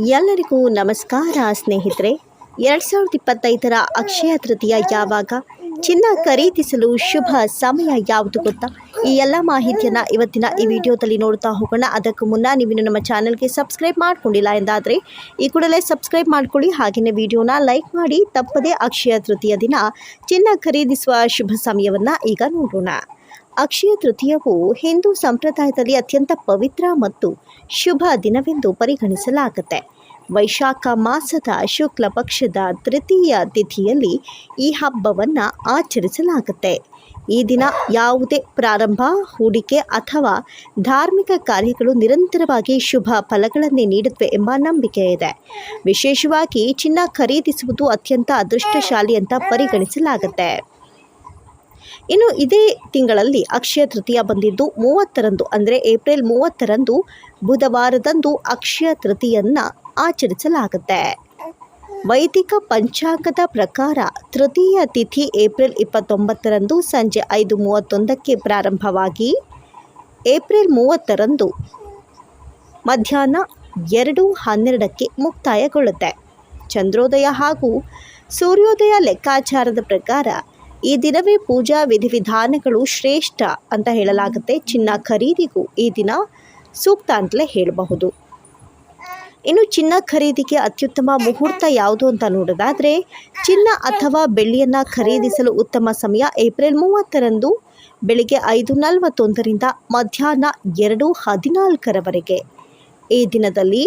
ಎಲ್ಲರಿಗೂ ನಮಸ್ಕಾರ ಸ್ನೇಹಿತರೆ. ಎರಡು ಸಾವಿರದ ಇಪ್ಪತ್ತೈದರ ಅಕ್ಷಯ ತೃತೀಯ ಯಾವಾಗ? ಚಿನ್ನ ಖರೀದಿಸಲು ಶುಭ ಸಮಯ ಯಾವುದು ಗೊತ್ತಾ? ಈ ಎಲ್ಲ ಮಾಹಿತಿಯನ್ನು ಇವತ್ತಿನ ಈ ವಿಡಿಯೋದಲ್ಲಿ ನೋಡ್ತಾ ಹೋಗೋಣ. ಅದಕ್ಕೂ ಮುನ್ನ ನೀವು ನಮ್ಮ ಚಾನಲ್ಗೆ ಸಬ್ಸ್ಕ್ರೈಬ್ ಮಾಡ್ಕೊಂಡಿಲ್ಲ ಎಂದಾದರೆ ಈ ಕೂಡಲೇ ಸಬ್ಸ್ಕ್ರೈಬ್ ಮಾಡ್ಕೊಳ್ಳಿ. ಹಾಗೆಯೇ ವಿಡಿಯೋನ ಲೈಕ್ ಮಾಡಿ, ತಪ್ಪದೇ ಅಕ್ಷಯ ತೃತೀಯ ದಿನ ಚಿನ್ನ ಖರೀದಿಸುವ ಶುಭ ಸಮಯವನ್ನು ಈಗ ನೋಡೋಣ. ಅಕ್ಷಯ ತೃತೀಯವು ಹಿಂದೂ ಸಂಪ್ರದಾಯದಲ್ಲಿ ಅತ್ಯಂತ ಪವಿತ್ರ ಮತ್ತು ಶುಭ ದಿನವೆಂದು ಪರಿಗಣಿಸಲಾಗುತ್ತೆ. ವೈಶಾಖ ಮಾಸದ ಶುಕ್ಲ ಪಕ್ಷದ ತೃತೀಯ ತಿಥಿಯಲ್ಲಿ ಈ ಹಬ್ಬವನ್ನು ಆಚರಿಸಲಾಗುತ್ತೆ. ಈ ದಿನ ಯಾವುದೇ ಪ್ರಾರಂಭ, ಹೂಡಿಕೆ ಅಥವಾ ಧಾರ್ಮಿಕ ಕಾರ್ಯಗಳು ನಿರಂತರವಾಗಿ ಶುಭ ಫಲಗಳನ್ನೇ ನೀಡುತ್ತವೆ ಎಂಬ ನಂಬಿಕೆ ಇದೆ. ವಿಶೇಷವಾಗಿ ಚಿನ್ನ ಖರೀದಿಸುವುದು ಅತ್ಯಂತ ಅದೃಷ್ಟಶಾಲಿ ಅಂತ ಪರಿಗಣಿಸಲಾಗುತ್ತೆ. ಇನ್ನು ಇದೇ ತಿಂಗಳಲ್ಲಿ ಅಕ್ಷಯ ತೃತೀಯ ಬಂದಿದ್ದು ಮೂವತ್ತರಂದು, ಅಂದರೆ ಏಪ್ರಿಲ್ ಮೂವತ್ತರಂದು ಬುಧವಾರದಂದು ಅಕ್ಷಯ ತೃತೀಯನ್ನು ಆಚರಿಸಲಾಗುತ್ತೆ. ವೈದಿಕ ಪಂಚಾಂಗದ ಪ್ರಕಾರ ತೃತೀಯ ತಿಥಿ ಏಪ್ರಿಲ್ ಇಪ್ಪತ್ತೊಂಬತ್ತರಂದು ಸಂಜೆ ಐದು ಮೂವತ್ತೊಂದಕ್ಕೆ ಪ್ರಾರಂಭವಾಗಿ ಏಪ್ರಿಲ್ ಮೂವತ್ತರಂದು ಮಧ್ಯಾಹ್ನ ಎರಡು ಹನ್ನೆರಡಕ್ಕೆ ಮುಕ್ತಾಯಗೊಳ್ಳುತ್ತೆ. ಚಂದ್ರೋದಯ ಹಾಗೂ ಸೂರ್ಯೋದಯ ಲೆಕ್ಕಾಚಾರದ ಪ್ರಕಾರ ಈ ದಿನವೇ ಪೂಜಾ ವಿಧಿವಿಧಾನಗಳು ಶ್ರೇಷ್ಠ ಅಂತ ಹೇಳಲಾಗುತ್ತೆ. ಚಿನ್ನ ಖರೀದಿಗೂ ಈ ದಿನ ಸೂಕ್ತ ಅಂತಲೇ ಹೇಳಬಹುದು. ಇನ್ನು ಚಿನ್ನ ಖರೀದಿಗೆ ಅತ್ಯುತ್ತಮ ಮುಹೂರ್ತ ಯಾವುದು ಅಂತ ನೋಡೋದಾದರೆ, ಚಿನ್ನ ಅಥವಾ ಬೆಳ್ಳಿಯನ್ನು ಖರೀದಿಸಲು ಉತ್ತಮ ಸಮಯ ಏಪ್ರಿಲ್ ಮೂವತ್ತರಂದು ಬೆಳಿಗ್ಗೆ ಐದು ನಲವತ್ತೊಂದರಿಂದ ಮಧ್ಯಾಹ್ನ ಎರಡು ಹದಿನಾಲ್ಕರವರೆಗೆ. ಈ ದಿನದಲ್ಲಿ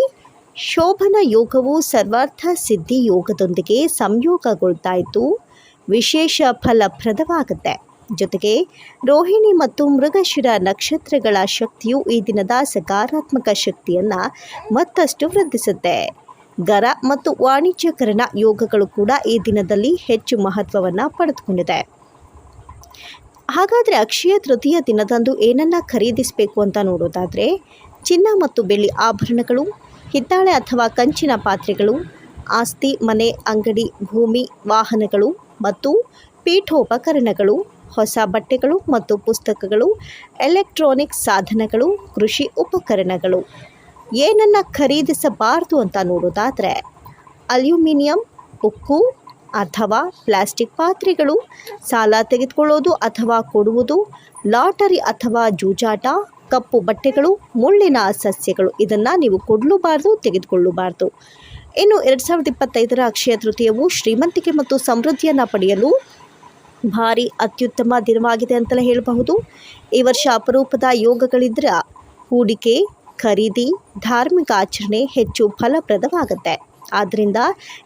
ಶೋಭನ ಯೋಗವು ಸರ್ವಾರ್ಥ ಸಿದ್ಧಿ ಯೋಗದೊಂದಿಗೆ ಸಂಯೋಗಗೊಳ್ತಾಯಿತು. ವಿಶೇಷ ಫಲಪ್ರದವಾಗುತ್ತೆ. ಜೊತೆಗೆ ರೋಹಿಣಿ ಮತ್ತು ಮೃಗಶಿರ ನಕ್ಷತ್ರಗಳ ಶಕ್ತಿಯು ಈ ದಿನದ ಸಕಾರಾತ್ಮಕ ಶಕ್ತಿಯನ್ನು ಮತ್ತಷ್ಟು ವೃದ್ಧಿಸುತ್ತೆ. ಗರ ಮತ್ತು ವಾಣಿಜ್ಯಕರಣ ಯೋಗಗಳು ಕೂಡ ಈ ದಿನದಲ್ಲಿ ಹೆಚ್ಚು ಮಹತ್ವವನ್ನು ಪಡೆದುಕೊಂಡಿದೆ. ಹಾಗಾದರೆ ಅಕ್ಷಯ ತೃತೀಯ ದಿನದಂದು ಏನನ್ನ ಖರೀದಿಸಬೇಕು ಅಂತ ನೋಡೋದಾದರೆ, ಚಿನ್ನ ಮತ್ತು ಬೆಳ್ಳಿ ಆಭರಣಗಳು, ಹಿತ್ತಾಳೆ ಅಥವಾ ಕಂಚಿನ ಪಾತ್ರೆಗಳು, ಆಸ್ತಿ, ಮನೆ, ಅಂಗಡಿ, ಭೂಮಿ, ವಾಹನಗಳು ಮತ್ತು ಪೀಠೋಪಕರಣಗಳು, ಹೊಸ ಬಟ್ಟೆಗಳು ಮತ್ತು ಪುಸ್ತಕಗಳು, ಎಲೆಕ್ಟ್ರಾನಿಕ್ ಸಾಧನಗಳು, ಕೃಷಿ ಉಪಕರಣಗಳು. ಏನನ್ನು ಖರೀದಿಸಬಾರದು ಅಂತ ನೋಡೋದಾದರೆ, ಅಲ್ಯೂಮಿನಿಯಂ, ಉಕ್ಕು ಅಥವಾ ಪ್ಲಾಸ್ಟಿಕ್ ಪಾತ್ರೆಗಳು, ಸಾಲ ತೆಗೆದುಕೊಳ್ಳೋದು ಅಥವಾ ಕೊಡುವುದು, ಲಾಟರಿ ಅಥವಾ ಜೂಜಾಟ, ಕಪ್ಪು ಬಟ್ಟೆಗಳು, ಮುಳ್ಳಿನ ಸಸ್ಯಗಳು, ಇದನ್ನು ನೀವು ಕೊಡಲೂಬಾರ್ದು, ತೆಗೆದುಕೊಳ್ಳಬಾರ್ದು. ಇನ್ನು ಎರಡು ಸಾವಿರದ ಇಪ್ಪತ್ತೈದರ ಅಕ್ಷಯ ತೃತೀಯವು ಶ್ರೀಮಂತಿಕೆ ಮತ್ತು ಸಮೃದ್ಧಿಯನ್ನು ಪಡೆಯಲು ಭಾರಿ ಅತ್ಯುತ್ತಮ ದಿನವಾಗಿದೆ ಅಂತಲೇ ಹೇಳಬಹುದು. ಈ ವರ್ಷ ಅಪರೂಪದ ಯೋಗಗಳಿದ್ರ ಹೂಡಿಕೆ, ಖರೀದಿ, ಧಾರ್ಮಿಕ ಆಚರಣೆ ಹೆಚ್ಚು ಫಲಪ್ರದವಾಗುತ್ತೆ. ಆದ್ದರಿಂದ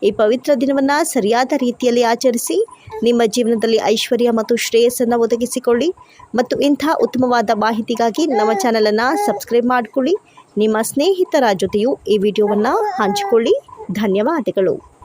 ಈ ಪವಿತ್ರ ದಿನವನ್ನು ಸರಿಯಾದ ರೀತಿಯಲ್ಲಿ ಆಚರಿಸಿ, ನಿಮ್ಮ ಜೀವನದಲ್ಲಿ ಐಶ್ವರ್ಯ ಮತ್ತು ಶ್ರೇಯಸ್ಸನ್ನು ಒದಗಿಸಿಕೊಳ್ಳಿ ಮತ್ತು ಇಂಥ ಉತ್ತಮವಾದ ಮಾಹಿತಿಗಾಗಿ ನಮ್ಮ ಚಾನಲನ್ನು ಸಬ್ಸ್ಕ್ರೈಬ್ ಮಾಡಿಕೊಳ್ಳಿ. ನಿಮ್ಮ ಸ್ನೇಹಿತರ ಜೊತೆಯೂ ಈ ವಿಡಿಯೋವನ್ನು ಹಂಚಿಕೊಳ್ಳಿ. ಧನ್ಯವಾದಗಳು.